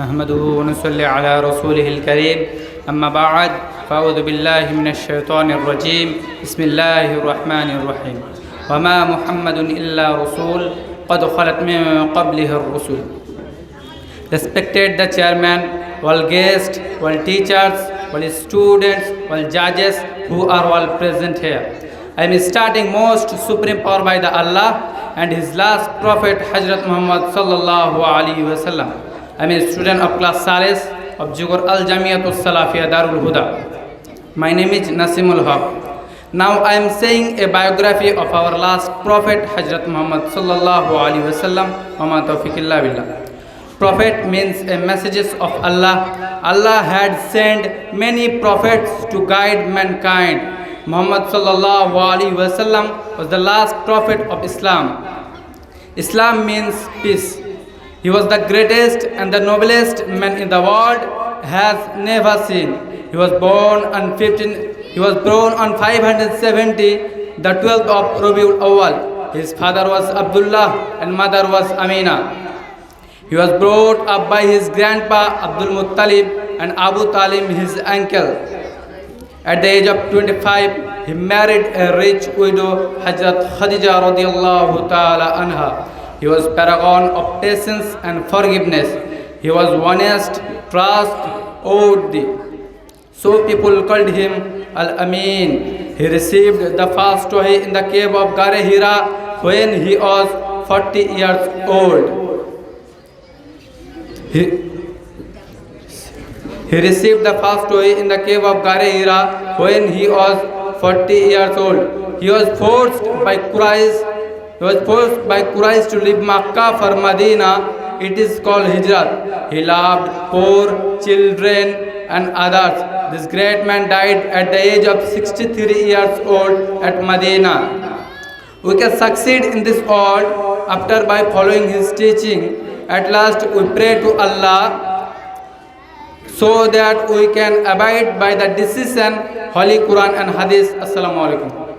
نحمده ونصلي على رسوله الكريم أما بعد فأعوذ بالله من الشيطان الرجيم بسم الله الرحمن الرحيم وما محمد إلا رسول قد خلت من قبله الرسل Respected the chairman, all guests, all teachers, all students, all judges who are all present here. I am starting most supreme power by the Allah and His last prophet Hazrat Muhammad sallallahu alaihi wasallam. I am a student of class Salis of Jugur Al Jamiatul Salafiyah Darul Huda. My name is Nasimul Haq. Now I am saying a biography of our last prophet Hazrat Muhammad sallallahu alaihi wasallam. Wa tawfiqillah billah. Prophet means a messages of Allah. Allah had sent many prophets to guide mankind. Muhammad sallallahu alaihi wasallam was the last prophet of Islam. Islam means peace. He was the greatest and the noblest man in the world has never seen. He was born on 15 he was born on 570 the 12th of Rabiul Awal. His father was Abdullah and mother was Amina. He was brought up by his grandpa Abdul Muttalib and Abu Talib his uncle. At the age of 25, he married a rich widow Hazrat Khadija radiallahu ta'ala anha. He was paragon of patience and forgiveness. He was honest, trustworthy. So people called him Al-Amin. He received the first wahi in the cave of Gare Hira when he was 40 years old. He, he received the first way in the cave of Gare Hira when he was 40 years old. He was forced by Quraysh, he was forced by Quraysh to leave Makkah for Medina. It is called Hijrat. He loved poor children and others. This great man died at the age of 63 years old at Medina. We can succeed in this world after by following his teaching. At last we pray to Allah so that we can abide by the decision Holy Quran and Hadith. Assalamu alaikum.